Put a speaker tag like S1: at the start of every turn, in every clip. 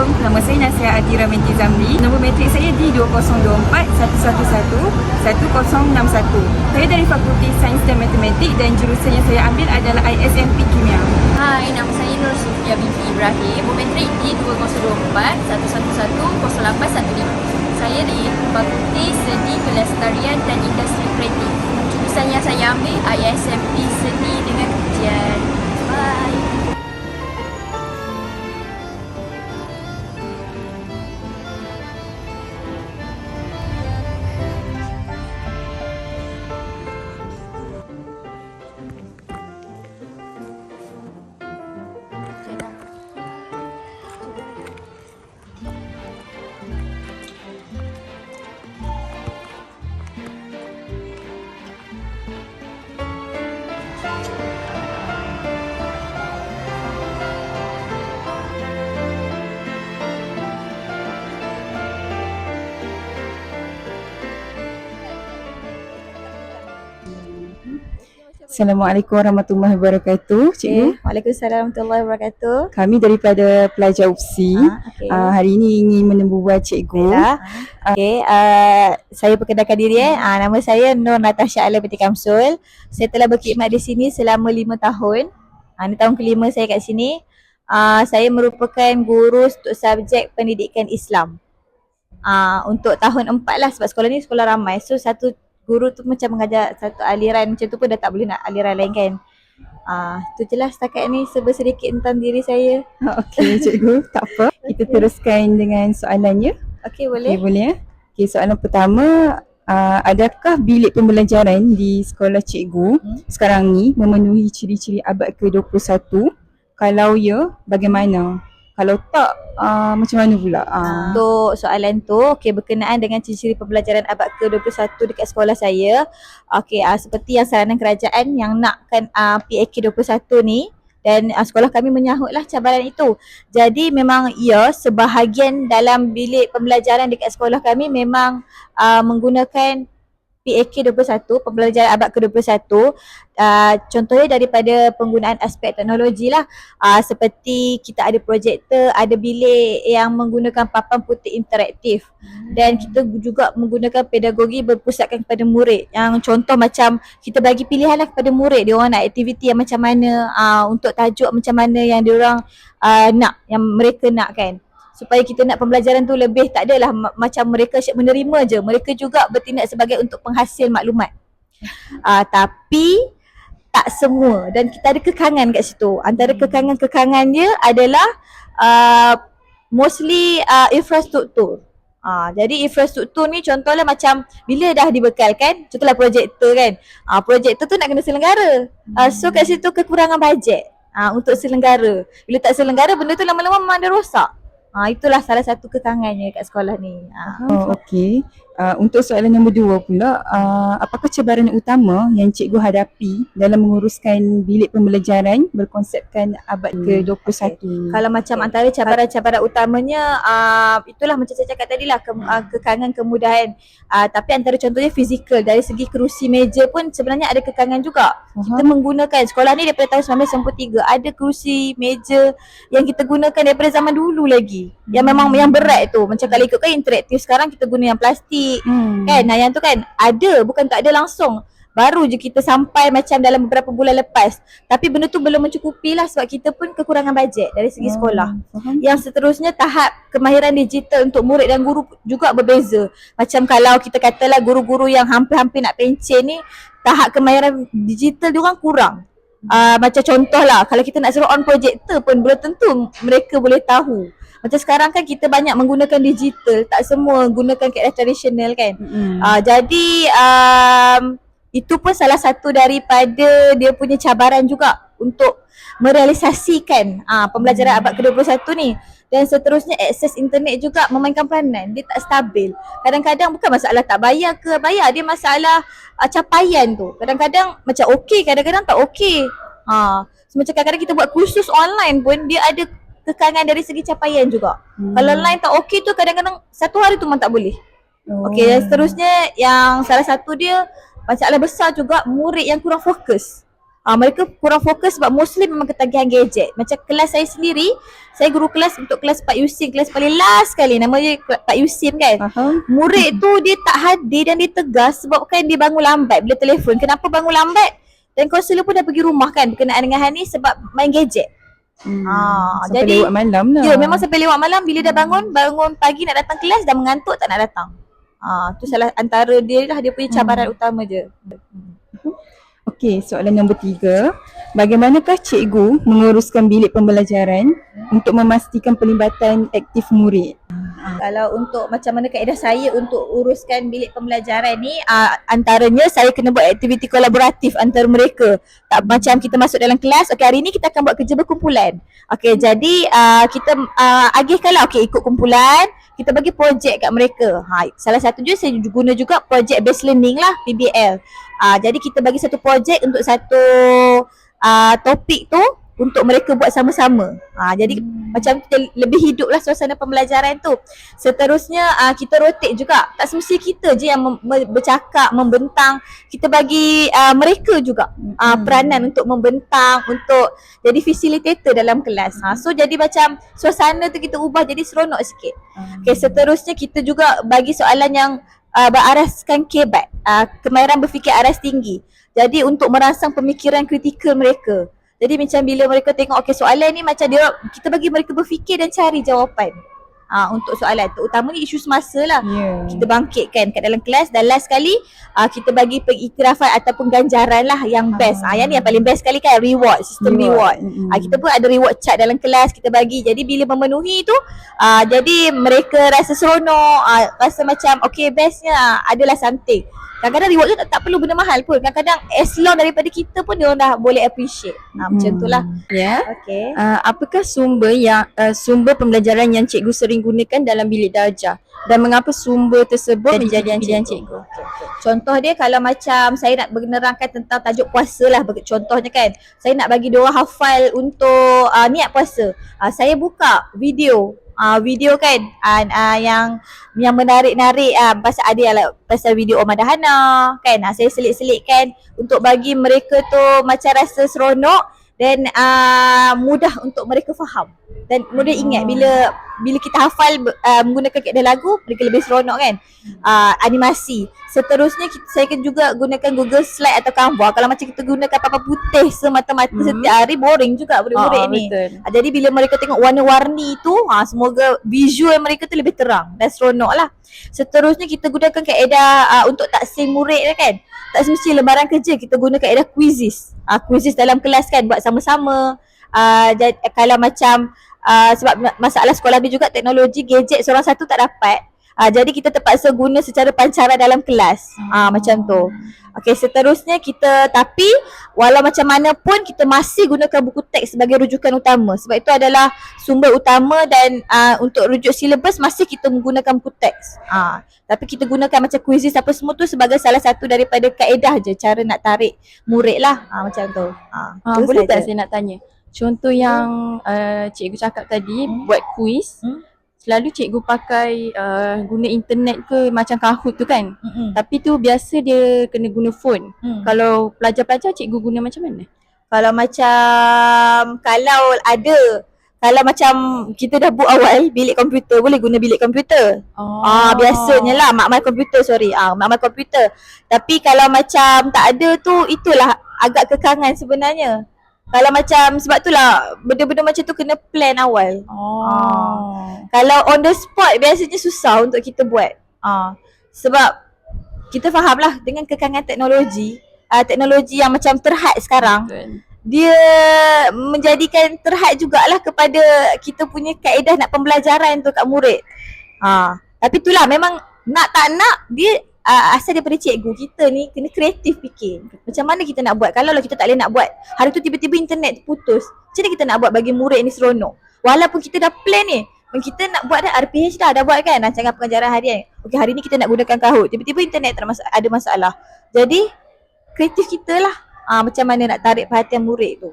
S1: Assalamualaikum. Nama saya Nasia Atira Menti Zamri. Nombor matrik saya D2024 111 1061. Saya dari Fakulti Sains dan Matematik dan jurusan yang saya ambil adalah ISMP Kimia.
S2: Hai, nama saya Nur Sufia binti Ibrahim. Nombor matrik D2024 111 0815. Saya di Fakulti Seni Pelestarian dan Industri Kreatif. Jurusan yang saya ambil ISMP Seni dengan Kajian. Bye.
S1: Assalamualaikum warahmatullahi wabarakatuh. Cikgu,
S3: Okay. Waalaikumsalam warahmatullahi wabarakatuh.
S1: kami daripada pelajar UPSI.
S3: Ah, okay.
S1: Uh, hari ini ingin menembubual cikgu.
S3: Baiklah. Okay, uh, saya perkenalkan diri eh. Uh, nama saya Nur Natasha Ala binti Kamsul. Saya telah berkhidmat di sini selama lima tahun. Uh, ini tahun kelima saya kat sini. Uh, saya merupakan guru untuk subjek pendidikan Islam. Uh, untuk tahun empat lah sebab sekolah ni sekolah ramai. So satu guru tu macam mengajar satu aliran macam tu pun dah tak boleh nak aliran lain kan. Ah, uh, tu je lah setakat ni serba sedikit tentang diri saya.
S1: Okey, cikgu. tak apa. Kita teruskan dengan soalannya.
S3: Okey
S1: Okey,
S3: boleh?
S1: boleh ya? Okey, soalan pertama, uh, adakah bilik pembelajaran di sekolah cikgu
S3: Hmm.
S1: sekarang ni memenuhi ciri-ciri abad ke-21? Kalau ya, bagaimana? Kalau tak, uh, macam mana pula? Uh,
S3: Untuk soalan tu, okay, berkenaan dengan ciri-ciri pembelajaran abad ke-21 dekat sekolah saya. Okay, uh, seperti yang saranan kerajaan yang nakkan uh, PAK 21 ni dan uh, sekolah kami menyahutlah cabaran itu. Jadi memang ya sebahagian dalam bilik pembelajaran dekat sekolah kami memang uh, menggunakan PAK 21, pembelajaran abad ke-21. Uh, contohnya daripada penggunaan aspek teknologi lah. Uh, seperti kita ada projektor, ada bilik yang menggunakan papan putih interaktif. Dan kita juga menggunakan pedagogi berpusatkan kepada murid. Yang contoh macam kita bagi pilihan lah kepada murid. Dia orang nak aktiviti yang macam mana, uh, untuk tajuk macam mana yang dia orang uh, nak, yang mereka nak kan supaya kita nak pembelajaran tu lebih tak adalah ma- macam mereka asyik menerima je. Mereka juga bertindak sebagai untuk penghasil maklumat. Uh, tapi tak semua dan kita ada kekangan kat situ. Antara kekangan-kekangan dia adalah uh, mostly uh, infrastruktur. Ah, jadi infrastruktur ni contohnya macam bila dah dibekalkan, contohlah projektor kan. Ah, projektor tu nak kena selenggara. Ah, so kat situ kekurangan bajet ah, untuk selenggara. Bila tak selenggara benda tu lama-lama memang dia rosak. Ah, itulah salah satu kekangannya kat sekolah ni. Ah.
S1: Oh, okey. Uh, untuk soalan nombor dua pula, uh, apakah cabaran utama yang cikgu hadapi dalam menguruskan bilik pembelajaran berkonsepkan abad
S3: Hmm,
S1: ke-21?
S3: Kalau macam antara cabaran-cabaran utamanya uh, itulah macam saya cakap tadi lah ke, uh, kekangan kemudahan. Uh, tapi antara contohnya fizikal dari segi kerusi meja pun sebenarnya ada kekangan juga. Kita menggunakan sekolah ni daripada tahun 1993 ada kerusi meja yang kita gunakan daripada zaman dulu lagi. Yang memang yang berat tu. Macam kalau ikutkan interaktif sekarang kita guna yang plastik
S1: Hmm.
S3: kan. Nah yang tu kan ada bukan tak ada langsung. Baru je kita sampai macam dalam beberapa bulan lepas. Tapi benda tu belum mencukupi lah sebab kita pun kekurangan bajet dari segi sekolah.
S1: Faham?
S3: Yang seterusnya tahap kemahiran digital untuk murid dan guru juga berbeza. Macam kalau kita katalah guru-guru yang hampir-hampir nak pencen ni tahap kemahiran digital diorang kurang. Uh, macam contoh lah kalau kita nak suruh on projector pun belum tentu mereka boleh tahu. Macam sekarang kan kita banyak menggunakan digital, tak semua gunakan kaedah tradisional kan.
S1: Mm-mm.
S3: Uh, jadi um, itu pun salah satu daripada dia punya cabaran juga untuk merealisasikan uh, pembelajaran abad ke-21 ni. Dan seterusnya akses internet juga memainkan peranan. Dia tak stabil. Kadang-kadang bukan masalah tak bayar ke bayar. Dia masalah uh, capaian tu. Kadang-kadang macam okey, kadang-kadang tak okey. Ha. So, macam kadang-kadang kita buat kursus online pun dia ada kekangan dari segi capaian juga.
S1: Hmm.
S3: Kalau online tak okey tu kadang-kadang satu hari tu memang tak boleh.
S1: Oh.
S3: Okey dan seterusnya yang salah satu dia masalah besar juga murid yang kurang fokus. Uh, mereka kurang fokus sebab mostly memang ketagihan gadget. Macam kelas saya sendiri, saya guru kelas untuk kelas Pak Yusim, kelas paling last sekali. Nama dia Pak Yusim kan.
S1: Faham?
S3: Murid tu dia tak hadir dan dia tegas sebabkan dia bangun lambat bila telefon. Kenapa bangun lambat? Dan kaunselor pun dah pergi rumah kan berkenaan dengan hal ni sebab main gadget.
S1: Hmm.
S3: Ah,
S1: Sampai
S3: jadi-
S1: lewat malam lah.
S3: Ya memang sampai lewat malam bila dah bangun, bangun pagi nak datang kelas dah mengantuk tak nak datang. Ah, tu salah antara dia lah dia punya cabaran utama je.
S1: Okey, soalan nombor tiga. Bagaimanakah cikgu menguruskan bilik pembelajaran untuk memastikan pelibatan aktif murid?
S3: Kalau untuk macam mana kaedah saya untuk uruskan bilik pembelajaran ni uh, antaranya saya kena buat aktiviti kolaboratif antara mereka. Tak macam kita masuk dalam kelas, okey hari ni kita akan buat kerja berkumpulan. Okey jadi uh, kita uh, agihkanlah okey ikut kumpulan, kita bagi projek kat mereka. Ha salah satu je saya guna juga project based learning lah PBL. Uh, jadi kita bagi satu projek untuk satu uh, topik tu untuk mereka buat sama-sama. Ha, jadi hmm. macam kita lebih hiduplah suasana pembelajaran tu. Seterusnya uh, kita rotate juga. Tak semesti kita je yang mem- me- bercakap, membentang. Kita bagi uh, mereka juga uh, peranan untuk membentang, untuk jadi facilitator dalam kelas. Ha, so jadi macam suasana tu kita ubah jadi seronok sikit. Okay, seterusnya kita juga bagi soalan yang uh, beraraskan kebat, uh, kemahiran berfikir aras tinggi. Jadi untuk merangsang pemikiran kritikal mereka. Jadi macam bila mereka tengok okay soalan ni macam dia kita bagi mereka berfikir dan cari jawapan. Uh, untuk soalan tu utamanya isu semasa lah.
S1: Ya.
S3: Kita bangkitkan kat dalam kelas dan last sekali uh, kita bagi pengiktirafan ataupun ganjaran lah yang best. Ah uh, yang ni yang paling best sekali kan reward, sistem reward.
S1: Mm-mm.
S3: Ah kita pun ada reward chart dalam kelas kita bagi. Jadi bila memenuhi tu ah jadi mereka rasa seronok, ah, rasa macam okay bestnya ah, adalah something. Kadang-kadang reward tu tak, tak perlu benda mahal pun. Kadang-kadang as long daripada kita pun dia orang dah boleh appreciate. Ah macam tu lah.
S1: Ya.
S3: Okay.
S1: Uh, apakah sumber yang uh, sumber pembelajaran yang cikgu sering gunakan dalam bilik darjah dan mengapa sumber tersebut
S3: Jadi
S1: menjadi
S3: pilihan cikgu.
S1: cikgu?
S3: Contoh dia kalau macam saya nak menerangkan tentang tajuk puasa lah contohnya kan. Saya nak bagi dia orang hafal untuk uh, niat puasa. Uh, saya buka video uh, video kan uh, uh, yang yang menarik-narik uh, pasal ada like, pasal video Omar Dahana kan. Uh, saya selit-selitkan untuk bagi mereka tu macam rasa seronok dan uh, mudah untuk mereka faham. Dan mudah ingat bila bila kita hafal uh, menggunakan kaedah lagu mereka lebih seronok kan? Uh, animasi. Seterusnya kita, saya kan juga gunakan Google Slide atau Canva. Kalau macam kita gunakan papan putih semata-mata
S1: Hmm.
S3: setiap hari boring juga murid-murid
S1: Ah,
S3: ni.
S1: betul.
S3: uh, jadi bila mereka tengok warna-warni tu ha, semoga visual mereka tu lebih terang dan seronok lah. Seterusnya kita gunakan kaedah uh, untuk taksim murid lah kan? Tak semesti lembaran kerja kita guna kaedah quizzes. Uh, quizzes dalam kelas kan buat sama-sama uh, jad, kalau macam uh, sebab ma- masalah sekolah ni juga teknologi gadget seorang satu tak dapat uh, jadi kita terpaksa guna secara pancaran dalam kelas uh, macam tu Okey seterusnya kita tapi walau macam mana pun kita masih gunakan buku teks sebagai rujukan utama sebab itu adalah sumber utama dan uh, untuk rujuk silabus masih kita menggunakan buku teks. Ah tapi kita gunakan macam quizzes apa semua tu sebagai salah satu daripada kaedah je cara nak tarik murid lah. Ah macam tu. Ah,
S1: Ah,
S3: tu
S1: boleh
S3: saja.
S1: tak saya nak tanya? Contoh yang uh, cikgu cakap tadi
S3: Hmm.
S1: buat quiz.
S3: Hmm.
S1: Selalu cikgu pakai uh, guna internet ke macam Kahoot tu kan.
S3: Mm-mm.
S1: Tapi tu biasa dia kena guna phone.
S3: Hmm.
S1: Kalau pelajar-pelajar cikgu guna macam mana?
S3: Kalau macam kalau ada kalau macam kita dah book awal bilik komputer boleh guna bilik komputer.
S1: Oh.
S3: Ah biasanya lah makmal komputer sorry. Ah makmal komputer. Tapi kalau macam tak ada tu itulah agak kekangan sebenarnya. Kalau macam sebab tu lah benda-benda macam tu kena plan awal.
S1: Oh.
S3: Kalau on the spot biasanya susah untuk kita buat. Ah sebab kita faham lah dengan kekangan teknologi, ah teknologi yang macam terhad sekarang
S1: Betul.
S3: dia menjadikan terhad jugalah kepada kita punya kaedah nak pembelajaran tu kat murid. Ha, tapi itulah memang nak tak nak dia uh, asal daripada cikgu kita ni kena kreatif fikir. Macam mana kita nak buat? Kalau lah kita tak boleh nak buat, hari tu tiba-tiba internet putus. Macam mana kita nak buat bagi murid ni seronok? Walaupun kita dah plan ni, kita nak buat dah RPH dah, dah buat kan rancangan pengajaran harian. Okey hari ni kita nak gunakan Kahoot. Tiba-tiba internet tak ada masa- ada masalah. Jadi kreatif kita lah. Ah macam mana nak tarik perhatian murid tu.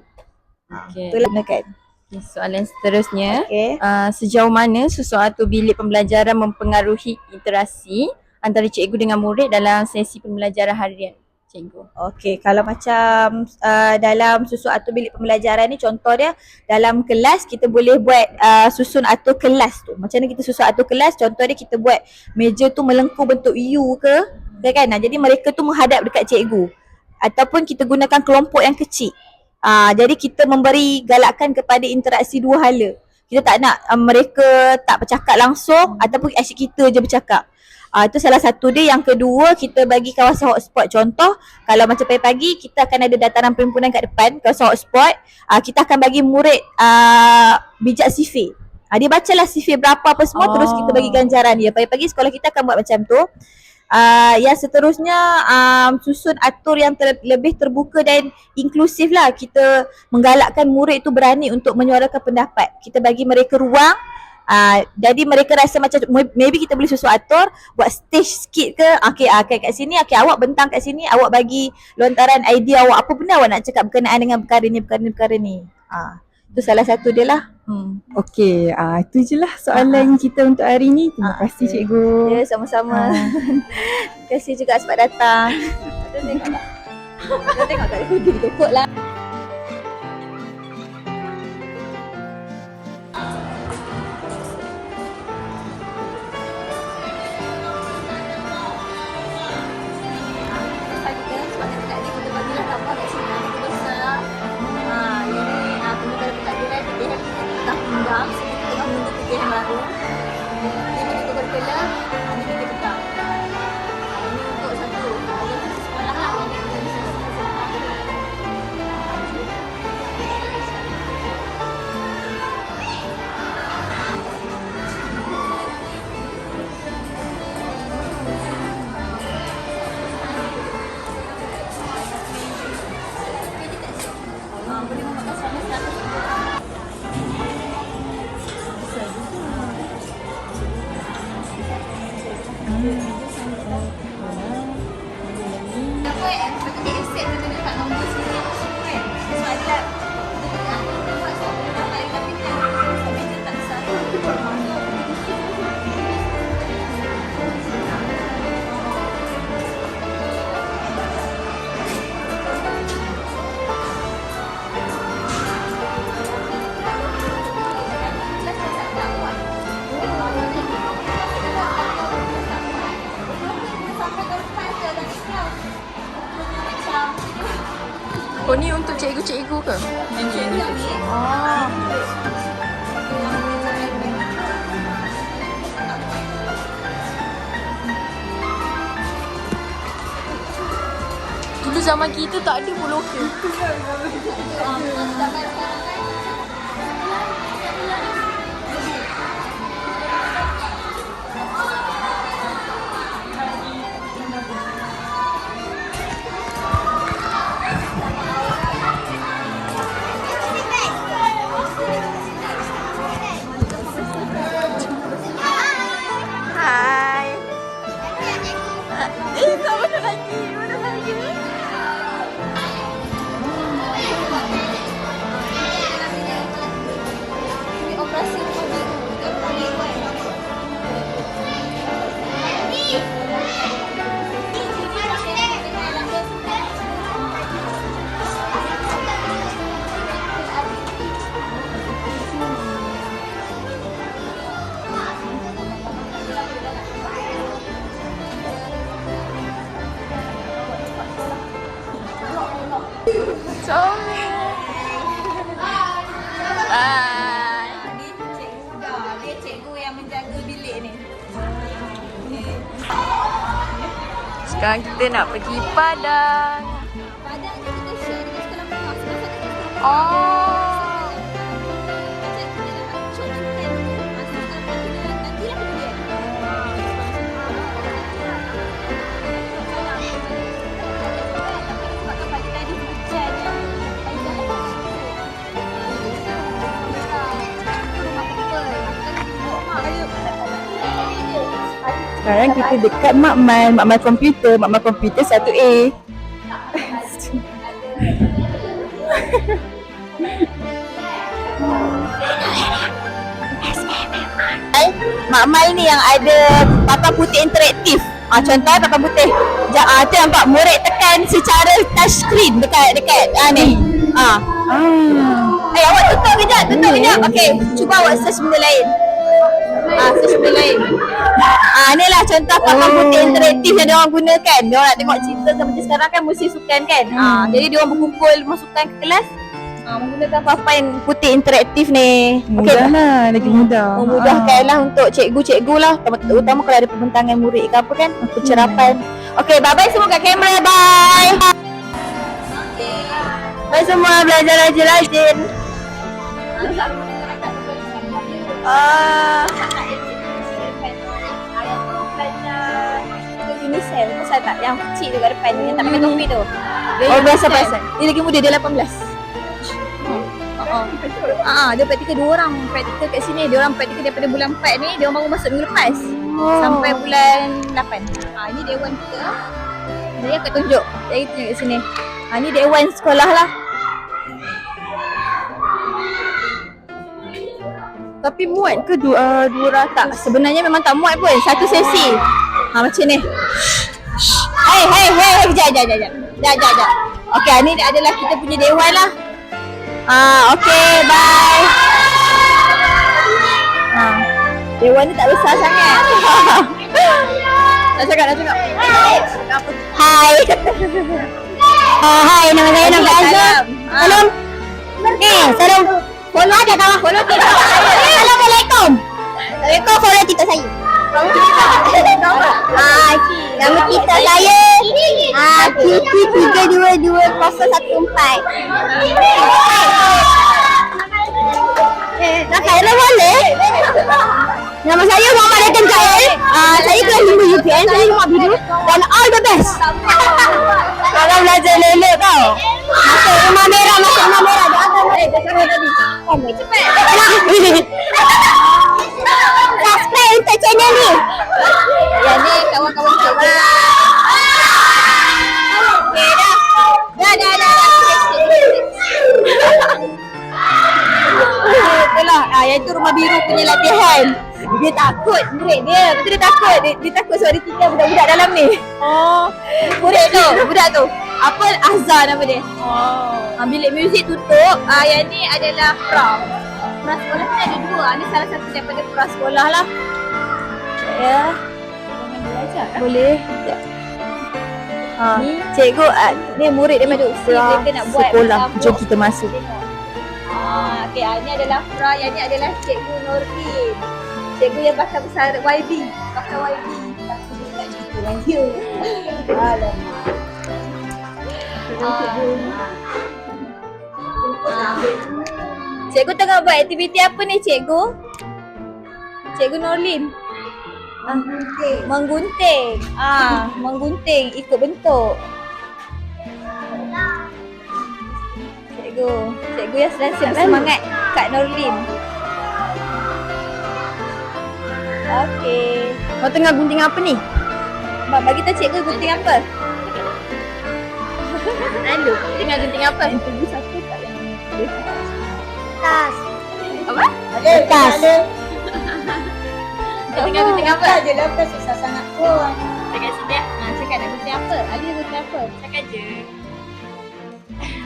S1: Okay.
S3: Itulah gunakan.
S1: okay. Soalan seterusnya.
S3: Okay.
S1: Uh, sejauh mana sesuatu bilik pembelajaran mempengaruhi interaksi antara cikgu dengan murid dalam sesi pembelajaran harian?
S2: cikgu.
S3: Okey, kalau macam uh, dalam susun atur bilik pembelajaran ni contoh dia dalam kelas kita boleh buat uh, susun atur kelas tu. Macam mana kita susun atur kelas? Contoh dia kita buat meja tu melengkung bentuk U ke, kan kan? Nah, jadi mereka tu menghadap dekat cikgu. Ataupun kita gunakan kelompok yang kecil. Ah, jadi kita memberi galakan kepada interaksi dua hala. Kita tak nak uh, mereka tak bercakap langsung ataupun asyik kita je bercakap. Ah itu salah satu dia. Yang kedua kita bagi kawasan hotspot. Contoh kalau macam pagi-pagi kita akan ada dataran perhimpunan kat depan kawasan hotspot. Ah kita akan bagi murid ah bijak sifir. Ah dia bacalah sifir berapa apa semua oh. terus kita bagi ganjaran dia. Pagi-pagi sekolah kita akan buat macam tu. Uh, yang seterusnya um, susun atur yang ter- lebih terbuka dan inklusif lah kita menggalakkan murid itu berani untuk menyuarakan pendapat kita bagi mereka ruang uh, jadi mereka rasa macam maybe kita boleh susun atur buat stage sikit ke okay, uh, okay kat sini okay, awak bentang kat sini awak bagi lontaran idea awak apa benda awak nak cakap berkenaan dengan perkara ni perkara ni perkara ni uh, itu salah satu dia lah hmm.
S1: Okey, ah itu je lah soalan kita untuk hari ni. Terima
S3: Ah,
S1: kasih
S3: okey.
S1: cikgu.
S3: Ya sama-sama Terima kasih juga sebab datang Ada tengok tak? Ada tengok tak? Dia tukuk lah
S2: Oh ni untuk cikgu-cikgu ke? Dulu zaman kita tak ada pun lokal. nak pergi Padang.
S3: Padang ni kita share dengan sekolah menengah Sebelah sana kan sekolah
S2: Oh.
S3: Kita
S1: dekat Makmal, Makmal komputer, Makmal komputer 1A.
S3: Makmal ni yang ada papan putih interaktif Ah contoh papan putih. Ja, ah, tu nampak murid tekan secara touch screen dekat dekat ah ni. Ah.
S1: Ah.
S3: Eh awak tutup kejap, tutup kejap. Okey, cuba awak search benda lain. Ah, search benda lain. Ah, ni lah contoh papan putih interaktif yang diorang gunakan. Diorang nak tengok cerita seperti sekarang kan musim sukan kan. Ah, jadi diorang berkumpul masukkan ke kelas. Ah, menggunakan papan putih interaktif ni.
S1: Mudah lah, lagi mudah.
S3: memudahkan lah untuk cikgu-cikgu lah terutama, kalau ada pembentangan murid ke apa kan pencerapan okey bye bye semua kat kamera bye bye semua belajar rajin-rajin Ah. Unicel, pasal tak? Yang kecil tu kat depan tu, yang tak pakai topi tu. Dia oh, biasa pasal. Dia lagi muda, dia 18. Ah, dia praktikal dua orang praktikal kat sini. Dia orang praktikal daripada bulan 4 ni, dia orang baru masuk minggu lepas.
S1: Oh.
S3: Sampai bulan 8. Ah, ini dewan kita. Jadi aku tunjuk. Jadi tunjuk kat sini. Ah, ni dewan sekolah lah. Tapi muat ke dua, uh, dua orang tak? Sebenarnya memang tak muat pun. Satu sesi. Ha macam ni. Hei, hei, hei, hei, jap, jap, jap, jap. Jap, jap, jap. Okey, ni adalah kita punya dewan lah. Ah, okey, bye. Ah. Dewan ni tak besar sangat. nak cakap, nak cakap. Hai.
S4: Ah, hai, nama saya Nama Azhar. Salam. Eh, salam. Follow ada tak?
S3: Follow kita.
S4: Assalamualaikum. Assalamualaikum. Follow TikTok saya. Ah, nama TikTok saya. Ah, Kiki tiga dua dua kosong satu empat. Eh, dah kaya boleh. Nama saya Muhammad Akan Jael. Ah, saya kelas 5 UPN, saya rumah biru dan all the best.
S3: Kalau belajar lelek tau.
S4: Masuk rumah merah, masuk rumah merah. Dia akan merah. Dia akan tadi. Oh, cepat. Subscribe untuk channel ni.
S3: Yang ni kawan-kawan kita. Okey dah. Dah, dah, dah. Itulah, ah, yang tu rumah biru punya latihan. Dia takut murid dia. Betul dia takut. Dia, dia takut sebab dia tinggal budak-budak dalam ni. Oh. Murid tu, budak tu. Apa Azhar nama dia? Oh. Ah, bilik muzik tutup. Ah, yang ni adalah pra. Pra sekolah ni ada dua. Ah, ni salah satu daripada pra sekolah lah. Ya. Boleh. Ya. Ha, ni cikgu ah, ni murid dia masuk buat
S1: sekolah.
S3: macam
S1: Jom kita masuk.
S3: Ah, okey, ah, ni adalah Fra, yang ni adalah Cikgu Nordin. Cikgu yang bakal besar YB, bakal YB. Tak cerita dengan dia. Alamak. Ah. Cikgu tengah buat aktiviti apa ni cikgu? Cikgu Norlin. Ah, menggunting. Ah, menggunting ikut bentuk. Cikgu, cikgu yang sedang semangat Kak Norlin. Okey.
S1: Kau tengah gunting apa ni?
S3: Mak bagi tahu cikgu gunting apa?
S1: Lalu, tengah gunting apa?
S3: Cikgu satu tak yang
S4: Tas.
S3: Apa?
S4: Tas.
S3: Kau tengah gunting apa?
S4: je lah, bukan susah sangat pun.
S3: Cakap sini ya. Ha, cakap nak gunting apa? Ali nak gunting apa? Cakap je.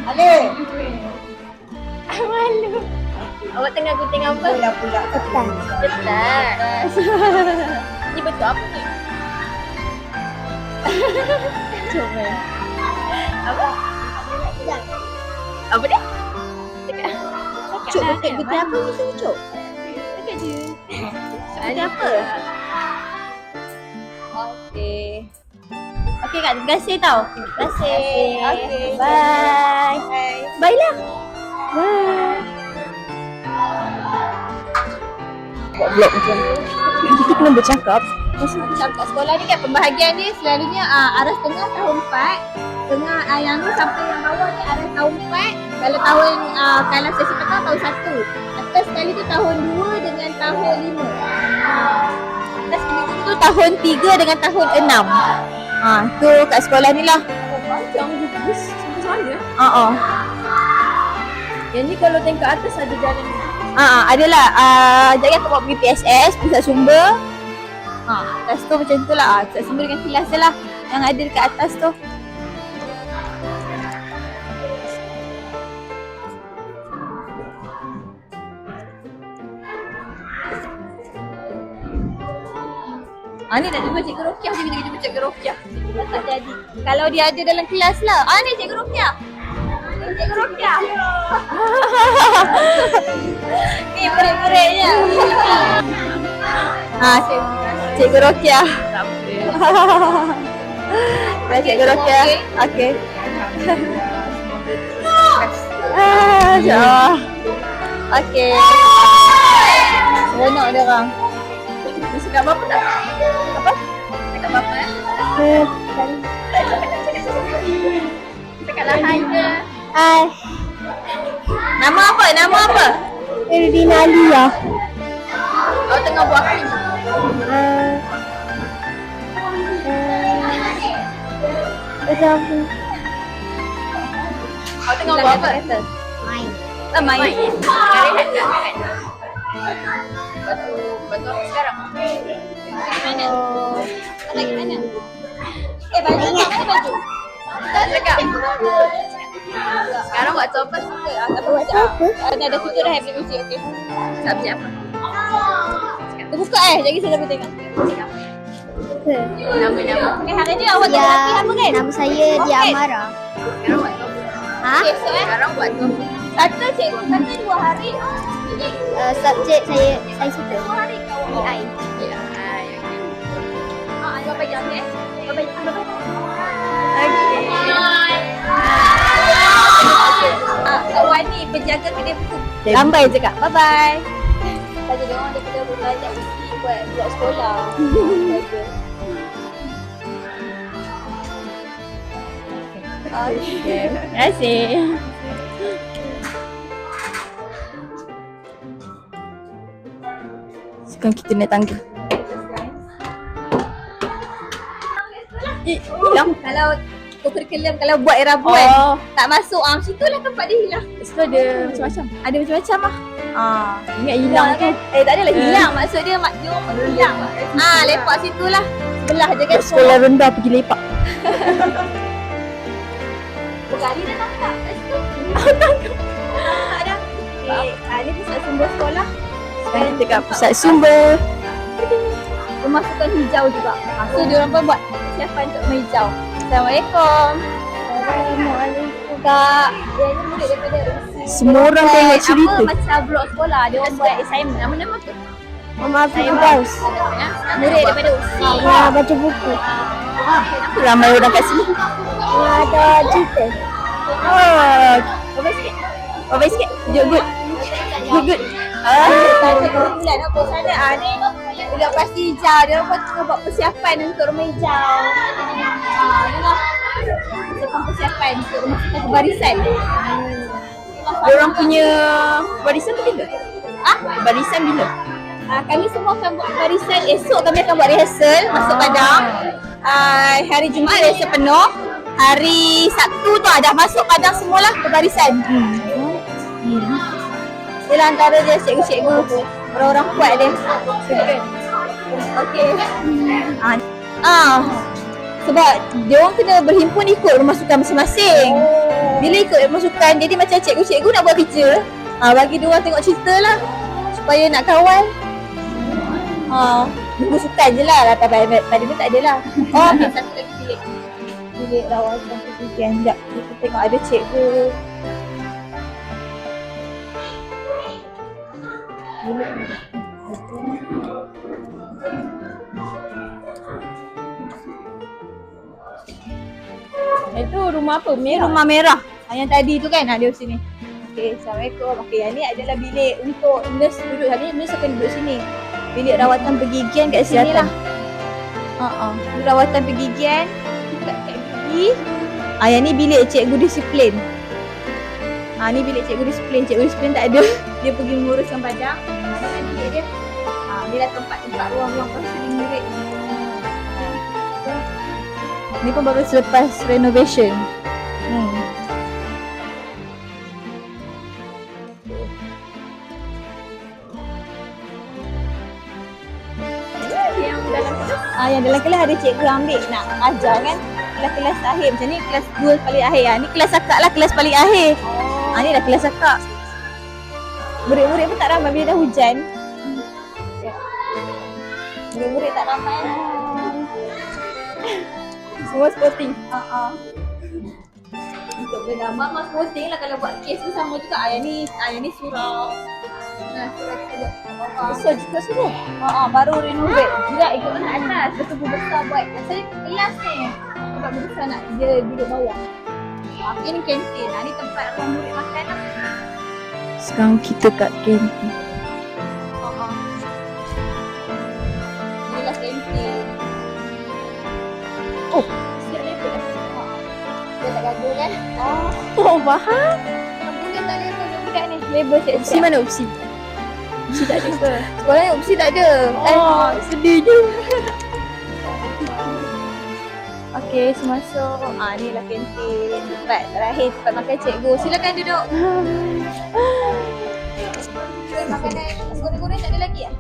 S4: Ale.
S3: Malu. Awak tengah gunting apa?
S4: Pula-pula kertas.
S3: Betul. Ni betul apa ni? Cuba. Apa? Apa dia? Cakap.
S4: Cuk,
S3: lah,
S4: betul betul apa ni semua cuk?
S3: Cakap je. Gunting apa? Okey. Okey kak, terima kasih tau. Terima kasih.
S4: Okey.
S3: Bye. Bye. Bye lah. Bye.
S1: Buat vlog macam Kita kena bercakap.
S3: Macam kat sekolah ni kan pembahagian dia selalunya uh, arah tengah tahun 4 Tengah uh, yang ni sampai yang bawah ni arah tahun 4 Kalau tahun, uh, kalau sesi pertama tahun 1 Atas sekali tu tahun 2 dengan tahun 5 uh, Atas sekali tu tahun 3 dengan tahun 6 Ha, tu kat sekolah ni lah
S1: Macam gugus. Sampai sana.
S3: Ha uh,
S1: Yang ni kalau tengok atas ada jalan.
S3: Ha, uh, adalah uh, Jadi aku buat pergi PSS, Pusat Sumber Ha, atas tu macam tu lah. Tak semua dengan kelas je lah. Yang ada dekat atas tu. Ah ni nak jumpa Cikgu Rokiah je kita jumpa Cikgu Rokiah. Cikgu tak jadi. Kalau dia ada dalam kelas lah. Ah ni Cikgu Rokiah. Cikgu Rokiah. ni murid-muridnya. ah Cikgu, Cikgu Rokiah. Tak apa. Cikgu Rokiah. Okey. Ah, jauh. Okey. Seronok dia orang.
S1: Mesti nak apa tak? Apa? Cakap apa eh? Cakap lah hai je.
S4: Hai,
S3: Nama apa? Nama apa?
S4: Erdina Alia.
S1: Kau tengah buat apa ni?
S4: Uh, macam
S1: Kau tengah buat apa?
S4: main.
S3: Ah, main.
S1: Main. Kau rehat tak? Rehat. Batu apa sekarang? Mana? Kau lagi?
S3: Eh, baju mana baju?
S1: Tak cakap. Sekarang waktu apa?
S3: Apa macam. Ah, dah dah tutup dah habis musik. Okey.
S1: Subjek apa?
S3: Terbuka eh. Jadi saya boleh tengok.
S1: Nama-nama.
S3: Eh, hari ni awak tak
S4: Ya,
S3: rapi apa kan?
S4: nama saya Dia Amara.
S1: Sekarang waktu apa?
S4: Ha?
S3: Eh.
S1: Sekarang waktu apa?
S3: Kata cikgu kata dua hari.
S4: Uh, subjek saya saya suka. AI.
S1: Ya, okey.
S3: Ah, berapa jam eh? Berapa jam? Berapa jam? Ah, Kak Wani penjaga kedai buku. Lambai je kak. Bye bye. Tadi dia orang daripada belajar buku buat buat sekolah. Okay. Terima kasih. Sekarang kita naik tangga. Eh, hilang. Kalau curriculum kalau buat era
S1: Oh.
S3: kan tak masuk ah macam tu lah tempat dia hilang.
S1: Situ ada macam-macam.
S3: Ada macam-macam ah. Ah,
S1: Ingat hilang tu.
S3: Eh tak adalah hilang maksud dia mak dia orang hilang. Ah lepak situ lah. Sebelah je kan.
S1: Sekolah rendah pergi lepak.
S3: Berkali dah tangkap kat situ. Oh tangkap. Tak ada. Ah, ni pusat sumber sekolah.
S1: Sekarang kita kat pusat sumber.
S3: Pemasukan hijau juga. Ah, so dia orang pun buat persiapan untuk menghijau. Assalamualaikum. Assalamualaikum. Kak, dia ni murid daripada Rusi.
S1: Semua orang
S3: Buat
S1: tengok cerita.
S3: Apa macam blog sekolah, dia orang buat assignment. Nama-nama apa?
S4: Mama Firdaus.
S3: Murid daripada Usi.
S4: Uh, baca buku.
S1: Ramai orang kat sini.
S4: Uh, ada cerita.
S1: Oh,
S3: Berapa sikit?
S1: apa sikit? Good, good. Good, good.
S3: Ah, tadi bulan apa sana ah ni Bulan pasti hijau dia pun tengah buat persiapan untuk rumah hijau. Ah, ni lah. Persiapan persiapan untuk rumah kita barisan.
S1: Orang punya barisan tu bila?
S3: Ah,
S1: Barisan bila?
S3: ah, kami semua akan buat barisan esok kami akan buat rehearsal masuk padang. Ah, hari Jumaat rehearsal penuh. Hari Sabtu tu ah, dah masuk padang semualah ke barisan. Hmm. Dia lah antara dia cikgu-cikgu orang-orang kuat dia. Okey. Ah, ah. Sebab dia orang kena berhimpun ikut pemasukan masing-masing. Bila ikut pemasukan jadi macam cikgu-cikgu nak buat kerja. Ah bagi dia orang tengok cerita lah supaya nak kawal. Ah, buku sukan je lah. Latar pada dia tak ada lah. Oh, okay, satu lagi bilik. Bilik rawatan pendidikan. Sekejap, kita tengok ada cikgu.
S1: Itu rumah apa?
S3: Ni rumah merah. Ah, yang tadi tu kan ada sini. Okey, Assalamualaikum. Okey, yang ni adalah bilik untuk nurse duduk. Hari ni nurse akan duduk sini. Bilik rawatan pergigian kat sini lah. Ah. Bilik rawatan pergigian kat kat gigi. Ah, yang ni bilik cikgu disiplin. Ah, ni bilik cikgu disiplin. Cikgu disiplin tak ada. Dia pergi menguruskan padang. Ada bilik dia. Ah, ni lah tempat-tempat ruang-ruang konseling murid. Ni pun baru selepas renovation. Hmm. Yang dalam dalam kelas ada cikgu ambil nak ajar kan kelas-kelas akhir macam ni kelas 2 paling akhir ah. Ni kelas akak lah kelas paling akhir. Oh. Ah ni dah kelas akak. Murid-murid pun tak ramai bila dah hujan. Ya. Murid-murid tak ramai. Semua sporting. Ha ah. Untuk benda mama sporting lah kalau buat kes pun sama juga. Ayah ni, ayah ni surau. Nah, surau kita buat. Besar juga suruh. Ha ah, baru renovate. Juga ikut anak atas. Betul besar buat. Saya kelas ni. Sebab besar nak dia duduk bawah. Ah, ini kantin. Ah, ni tempat orang murid makan lah.
S1: Sekarang kita kat kantin.
S3: Inilah kantin. Oh, siap level dah. Uh-huh. Dia tak gaduh kan?
S1: Oh, faham?
S3: Kamu kan tak level budak ni. Level siap-siap.
S1: Upsi mana Upsi? Upsi tak ada ke?
S3: Sekolah ni opsi tak ada.
S1: Oh, sedih je.
S3: Okey, semasuk. Ah, ni lah kantin. Tempat terakhir tempat makan cikgu. Silakan duduk. Makanan goreng-goreng tak ada lagi ah?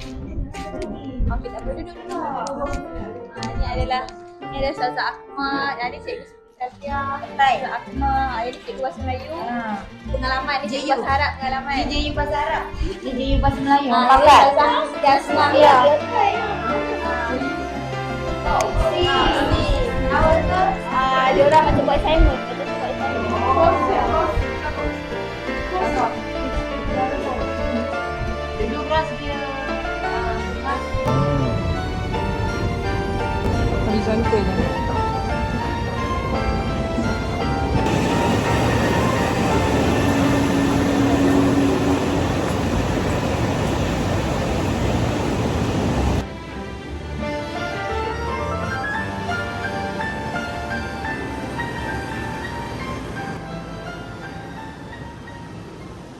S3: Okey, tak apa duduk dulu. Ah, ni adalah ni adalah Ustazah Ahmad. Ah, ni cikgu Safia. Baik. Ustazah Ahmad. Ah, ini cikgu bahasa Melayu. Pengalaman ni cikgu bahasa Arab pengalaman.
S4: JU Bahasa Arab. JU Bahasa Melayu.
S3: Ah,
S4: Pakat.
S3: Ustazah.
S4: Ya.
S3: Awal tu, ah, dia orang macam buat assignment.
S1: Horizontal je.